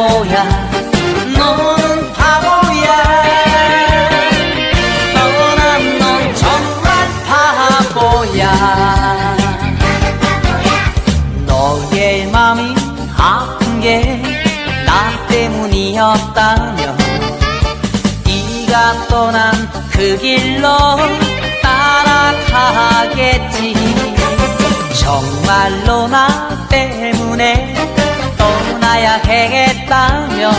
바보야. 넌 바보야. 떠난 넌 정말 바보야. 너의 마음이 아픈 게 나 때문이었다며. 네가 떠난 그 길로 따라가겠지. 정말로 나 때문에 했다면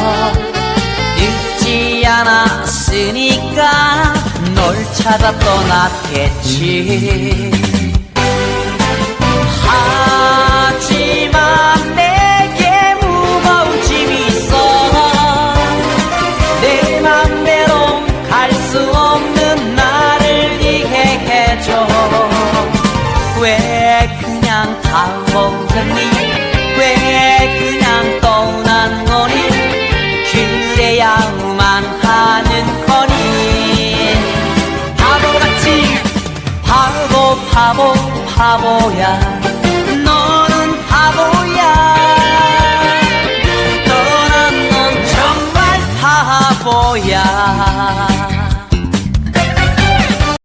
늦지 않았으니까 널 찾아 떠났겠지. 하지만 내게 무거운 짐이 있어 내 맘대로 갈 수 없는 나를 이해 해줘. 왜 그냥 가보겠니 왜 그냥 바보 바보 바보야. 너는 바보야